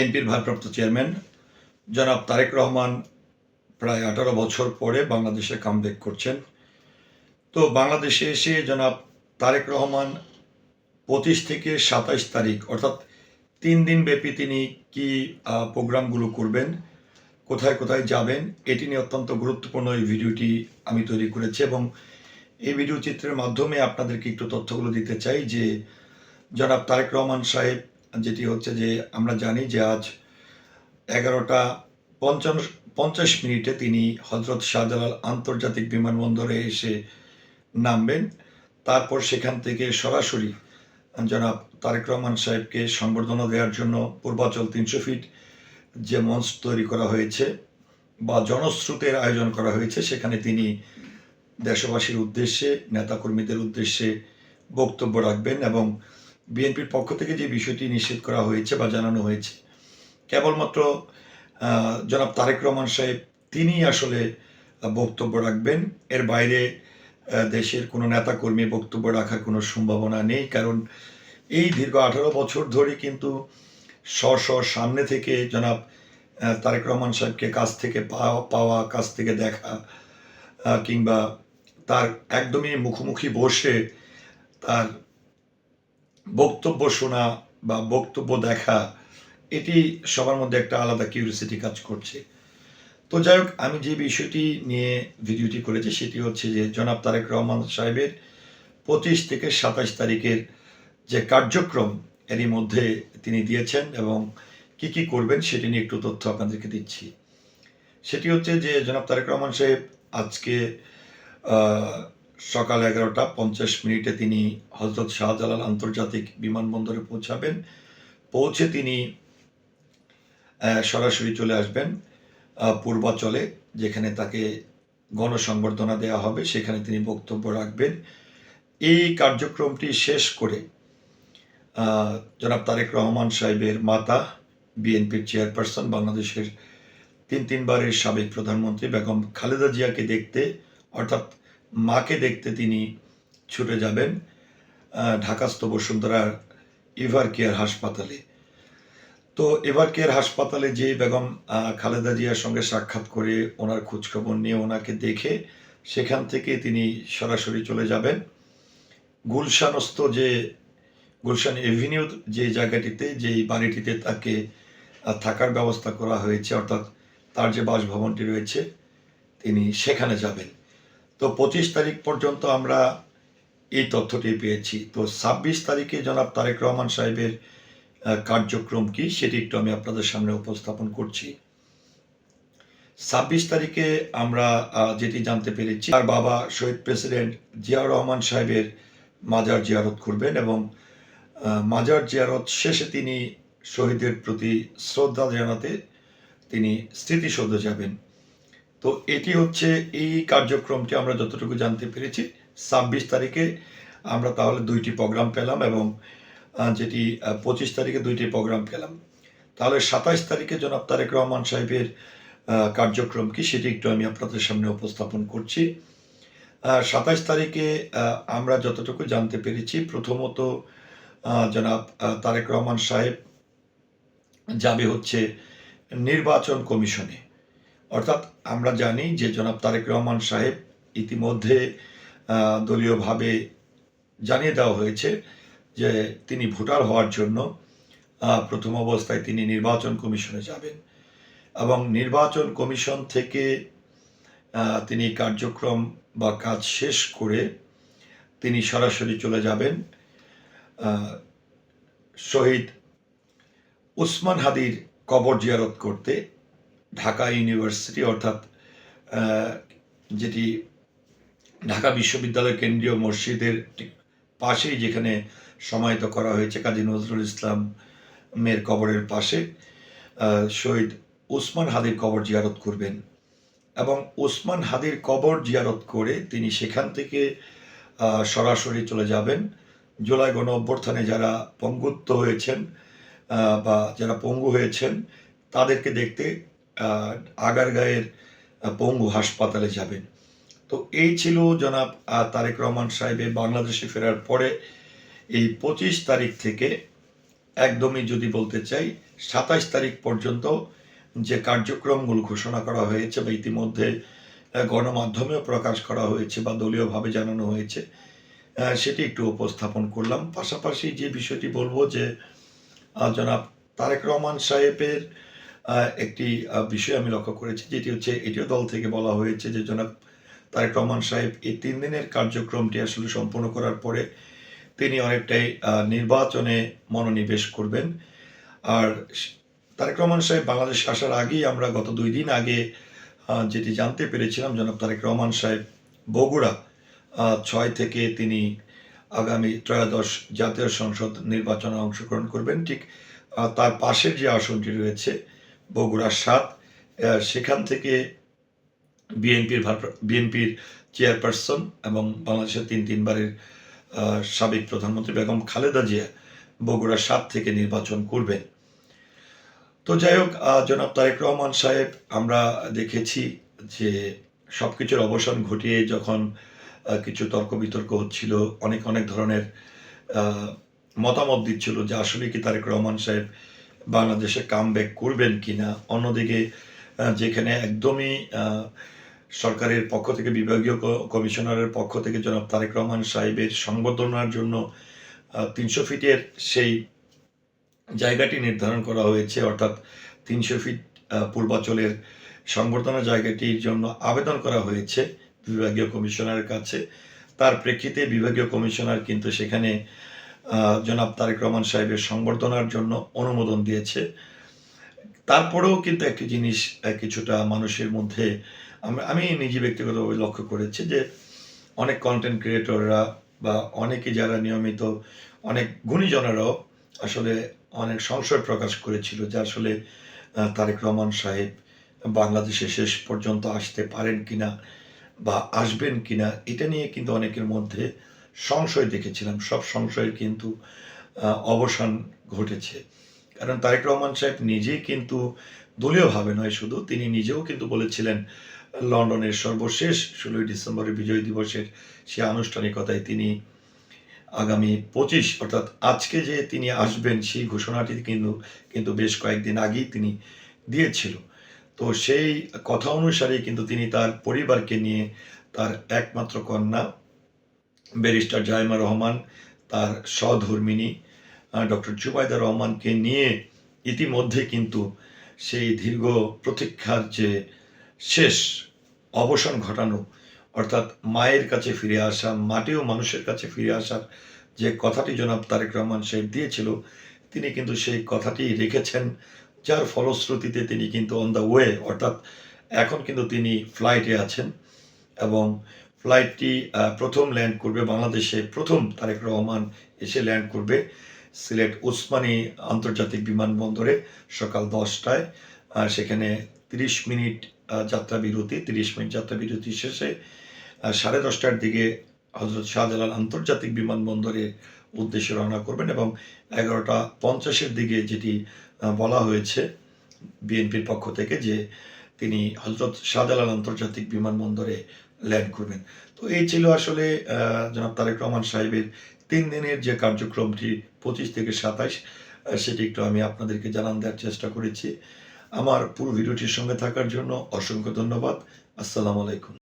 বিএনপির ভারপ্রাপ্ত চেয়ারম্যান জনাব তারেক রহমান প্রায় আঠারো বছর পরে বাংলাদেশে কামব্যাক করছেন। তো বাংলাদেশে এসে জনাব তারেক রহমান পঁচিশ থেকে সাতাইশ তারিখ, অর্থাৎ তিন দিন ব্যাপী তিনি কি প্রোগ্রামগুলো করবেন, কোথায় কোথায় যাবেন, এটি নিয়ে অত্যন্ত গুরুত্বপূর্ণ এই ভিডিওটি আমি তৈরি করেছি এবং এই ভিডিও চিত্রের মাধ্যমে আপনাদেরকে একটু তথ্যগুলো দিতে চাই যে জনাব তারেক রহমান সাহেব যেটি হচ্ছে যে আমরা জানি যে আজ এগারোটা পঞ্চাশ পঞ্চাশ মিনিটে তিনি হজরত শাহজালাল আন্তর্জাতিক বিমানবন্দরে এসে নামবেন। তারপর সেখান থেকে সরাসরি জনাব তারেক রহমান সাহেবকে সংবর্ধনা দেওয়ার জন্য পূর্বাচল তিনশো ফিট যে মঞ্চ তৈরি করা হয়েছে বা জনশ্রুতের আয়োজন করা হয়েছে, সেখানে তিনি দেশবাসীর উদ্দেশ্যে, নেতাকর্মীদের উদ্দেশ্যে বক্তব্য রাখবেন এবং বিএনপির পক্ষ থেকে যে বিষয়টি নিশ্চিত করা হয়েছে বা জানানো হয়েছে, কেবলমাত্র জনাব তারেক রহমান সাহেব তিনি আসলে বক্তব্য রাখবেন। এর বাইরে দেশের কোনো নেতাকর্মী বক্তব্য রাখার কোনো সম্ভাবনা নেই, কারণ এই দীর্ঘ আঠারো বছর ধরে কিন্তু স্ব সামনে থেকে জনাব তারেক রহমান সাহেবকে কাছ থেকে পাওয়া কাছ থেকে দেখা কিংবা তার একদমই মুখোমুখি বসে তার বক্তব্য শোনা বা বক্তব্য দেখা, এটি সবার মধ্যে একটা আলাদা কিউরিয়াসিটি কাজ করছে। তো যাই হোক, আমি যে বিষয়টি নিয়ে ভিডিওটি করেছি সেটি হচ্ছে যে জনাব তারেক রহমান সাহেবের পঁচিশ থেকে সাতাশ তারিখের যে কার্যক্রম, এরই মধ্যে তিনি দিয়েছেন এবং কি কি করবেন সেটি নিয়ে একটু তথ্য আপনাদেরকে দিচ্ছি। সেটি হচ্ছে যে জনাব তারেক রহমান সাহেব আজকে সকাল এগারোটা পঞ্চাশ মিনিটে তিনি হজরত শাহজালাল আন্তর্জাতিক বিমানবন্দরে পৌঁছাবেন। পৌঁছে তিনি সরাসরি চলে আসবেন পূর্বাচলে, যেখানে তাকে গণসংবর্ধনা দেওয়া হবে, সেখানে তিনি বক্তব্য রাখবেন। এই কার্যক্রমটি শেষ করে জনাব তারেক রহমান সাহেবের মাতা, বিএনপির চেয়ারপারসন, বাংলাদেশের তিন তিনবারের সাবেক প্রধানমন্ত্রী বেগম খালেদা জিয়াকে দেখতে, অর্থাৎ মাকে দেখতে তিনি ছুটে যাবেন ঢাকাস্থ বসুন্ধরার ইভার কেয়ার হাসপাতালে। তো এভার কেয়ার হাসপাতালে যে বেগম খালেদা জিয়ার সঙ্গে সাক্ষাৎ করে ওনার খোঁজখবর নিয়ে ওনাকে দেখে সেখান থেকে তিনি সরাসরি চলে যাবেন। গুলশানস্থ যে, গুলশান এভিনিউ যে জায়গাটিতে যে বাড়িটিতে তাকে থাকার ব্যবস্থা করা হয়েছে, অর্থাৎ তার যে বাসভবনটি রয়েছে, তিনি সেখানে যাবেন। তো পঁচিশ তারিখ পর্যন্ত আমরা এই তথ্যটি পেয়েছি। তো ছাব্বিশ তারিখে জনাব তারেক রহমান সাহেবের কার্যক্রম কি সেটি একটু আমি আপনাদের সামনে উপস্থাপন করছি। ছাব্বিশ তারিখে আমরা যেটি জানতে পেরেছি, তার বাবা শহীদ প্রেসিডেন্ট জিয়াউর রহমান সাহেবের মাজার জিয়ারত করবেন এবং মাজার জিয়ারত শেষে তিনি শহীদের প্রতি শ্রদ্ধা জানাতে তিনি স্মৃতিসৌধ যাবেন। তো এটি হচ্ছে এই কার্যক্রমটি আমরা যতটুকু জানতে পেরেছি। ছাব্বিশ তারিখে আমরা তাহলে দুইটি প্রোগ্রাম পেলাম এবং যেটি পঁচিশ তারিখে দুইটি প্রোগ্রাম পেলাম। তাহলে সাতাইশ তারিখে জনাব তারেক রহমান সাহেবের কার্যক্রম কি সেটি একটু আমি আপনাদের সামনে উপস্থাপন করছি। সাতাইশ তারিখে আমরা যতটুকু জানতে পেরেছি, প্রথমত জনাব তারেক রহমান সাহেব যাবে হচ্ছে নির্বাচন কমিশনে। অর্থাৎ আমরা জানি যে জনাব তারেক রহমান সাহেব ইতিমধ্যে দলীয়ভাবে জানিয়ে দেওয়া হয়েছে যে তিনি ভোটার হওয়ার জন্য প্রথম অবস্থায় তিনি নির্বাচন কমিশনে যাবেন এবং নির্বাচন কমিশন থেকে তিনি কার্যক্রম বা কাজ শেষ করে তিনি সরাসরি চলে যাবেন শহীদ উসমান হাদির কবর জিয়ারত করতে। ঢাকা ইউনিভার্সিটি অর্থাৎ যেটি ঢাকা বিশ্ববিদ্যালয় কেন্দ্রীয় মসজিদের পাশেই যেখানে সমাহিত করা হয়েছে কাজী নজরুল ইসলাম মের কবরের পাশে শহীদ উসমান হাদির কবর জিয়ারত করবেন। এবং উসমান হাদির কবর জিয়ারত করে তিনি সেখান থেকে সরাসরি চলে যাবেন। জুলাই গণ অভ্যর্থনে যারা পঙ্গুত্ব হয়েছেন বা যারা পঙ্গু হয়েছেন, তাদেরকে দেখতে আগারগাঁয়ের পঙ্গু হাসপাতালে যাবেন। তো এই ছিল জনাব তারেক রহমান সাহেবের বাংলাদেশে ফেরার পরে এই পঁচিশ তারিখ থেকে একদমই যদি বলতে চাই, সাতাশ তারিখ পর্যন্ত যে কার্যক্রমগুলো ঘোষণা করা হয়েছে বা ইতিমধ্যে গণমাধ্যমেও প্রকাশ করা হয়েছে বা দলীয়ভাবে জানানো হয়েছে সেটি একটু উপস্থাপন করলাম। পাশাপাশি যে বিষয়টি বলব যে জনাব তারেক রহমান সাহেবের একটি বিষয় আমি লক্ষ্য করেছি, যেটি হচ্ছে এটিও দল থেকে বলা হয়েছে যে জনাব তারেক রহমান সাহেব এই তিন দিনের কার্যক্রমটি আসলে সম্পূর্ণ করার পরে তিনি অনেকটাই নির্বাচনে মনোনিবেশ করবেন। আর তারেক রহমান সাহেব বাংলাদেশে আসার আগেই আমরা গত দুই দিন আগে যেটি জানতে পেরেছিলাম, জনাব তারেক রহমান সাহেব বগুড়া ছয় থেকে তিনি আগামী ত্রয়োদশ জাতীয় সংসদ নির্বাচনে অংশগ্রহণ করবেন। ঠিক তার পাশের যে আসনটি রয়েছে বগুড়া সাত সেখান থেকে বিএনপির বিএনপির চেয়ারপারসন এবং বাংলাদেশের তিন তিনবারের সাবেক প্রধানমন্ত্রী বেগম খালেদা জিয়া বগুড়া সাত থেকে নির্বাচন করবেন। তো যাই হোক জনাব তারেক রহমান সাহেব, আমরা দেখেছি যে সব কিছুর অবসান ঘটিয়ে যখন কিছু তর্ক বিতর্ক হচ্ছিল, অনেক অনেক ধরনের মতামত দিচ্ছিল যে আসলে কি তারেক রহমান সাহেব বাংলাদেশে কাম করবেন কিনা? অন্যদিকে যেখানে একদমই সরকারের পক্ষ থেকে, বিভাগীয় কমিশনারের পক্ষ থেকে জনাব তারেক রহমান সাহেবের সংবর্ধনার জন্য তিনশো ফিটের সেই জায়গাটি নির্ধারণ করা হয়েছে। অর্থাৎ তিনশো ফিট পূর্বাচলের সংবর্ধনা জায়গাটির জন্য আবেদন করা হয়েছে বিভাগীয় কমিশনারের কাছে। তার প্রেক্ষিতে বিভাগীয় কমিশনার কিন্তু সেখানে জনাব তারেক রহমান সাহেবের সংবর্ধনার জন্য অনুমোদন দিয়েছে। তারপরেও কিন্তু একটি জিনিস কিছুটা মানুষের মধ্যে আমি নিজে ব্যক্তিগতভাবে লক্ষ্য করেছি যে অনেক কন্টেন্ট ক্রিয়েটররা বা অনেকে যারা নিয়মিত, অনেক গুণীজনেরাও আসলে অনেক সংশয় প্রকাশ করেছিল যে আসলে তারেক রহমান সাহেব বাংলাদেশে শেষ পর্যন্ত আসতে পারেন কিনা বা আসবেন কিনা, এটা নিয়ে কিন্তু অনেকের মধ্যে সংশয় দেখেছিলাম, সব সংশয়ের কিন্তু অবসান ঘটেছে। কারণ তারেক রহমান সাহেব নিজেই কিন্তু দলীয়ভাবে নয় শুধু, তিনি নিজেও কিন্তু বলেছিলেন, লন্ডনের সর্বশেষ ষোলোই ডিসেম্বরের বিজয় দিবসের সে আনুষ্ঠানিকতায় তিনি আগামী পঁচিশ, অর্থাৎ আজকে যে তিনি আসবেন, সেই ঘোষণাটি কিন্তু কিন্তু বেশ কয়েকদিন আগেই তিনি দিয়েছিল। তো সেই কথা অনুসারে কিন্তু তিনি তার পরিবারকে নিয়ে তার একমাত্র কন্যা ব্যারিস্টার জাইমা রহমান, তার সহধর্মিনী ডক্টর জুবাইদা রহমানকে নিয়ে ইতিমধ্যে কিন্তু সেই দীর্ঘ প্রতীক্ষার যে শেষ অবসান ঘটানো, অর্থাৎ মায়ের কাছে ফিরে আসা, মাটিও মানুষের কাছে ফিরে আসার যে কথাটি জনাব তারেক রহমান সাহেব দিয়েছিল, তিনি কিন্তু সেই কথাটি রেখেছেন, যার ফলশ্রুতিতে তিনি কিন্তু অন দ্য ওয়ে অর্থাৎ এখন কিন্তু তিনি ফ্লাইটে আছেন এবং ফ্লাইটটি প্রথম ল্যান্ড করবে বাংলাদেশে প্রথম তারেক রহমান এসে ল্যান্ড করবে সিলেট ওসমানী আন্তর্জাতিক বিমানবন্দরে সকাল দশটায়। সেখানে তিরিশ মিনিট আহ, যাত্রা বিরতি তিরিশ মিনিট যাত্রা বিরতি শেষে সাড়ে দশটার দিকে হজরত শাহজালাল আন্তর্জাতিক বিমানবন্দরে উদ্দেশ্যে রওনা করবেন এবং এগারোটা পঞ্চাশের দিকে যেটি বলা হয়েছে বিএনপির পক্ষ থেকে যে তিনি হজরত শাহজালাল আন্তর্জাতিক বিমানবন্দরে ল্যান্ড করবেন। তো এই ছিল আসলে জনাব তারেক রহমান সাহেবের তিন দিনের যে কার্যক্রমটি, পঁচিশ থেকে সাতাইশ সেটি একটু আমি আপনাদেরকে জানান দেওয়ার চেষ্টা করেছি। আমার পুরো ভিডিওটির সঙ্গে থাকার জন্য অসংখ্য ধন্যবাদ। আসসালামু আলাইকুম।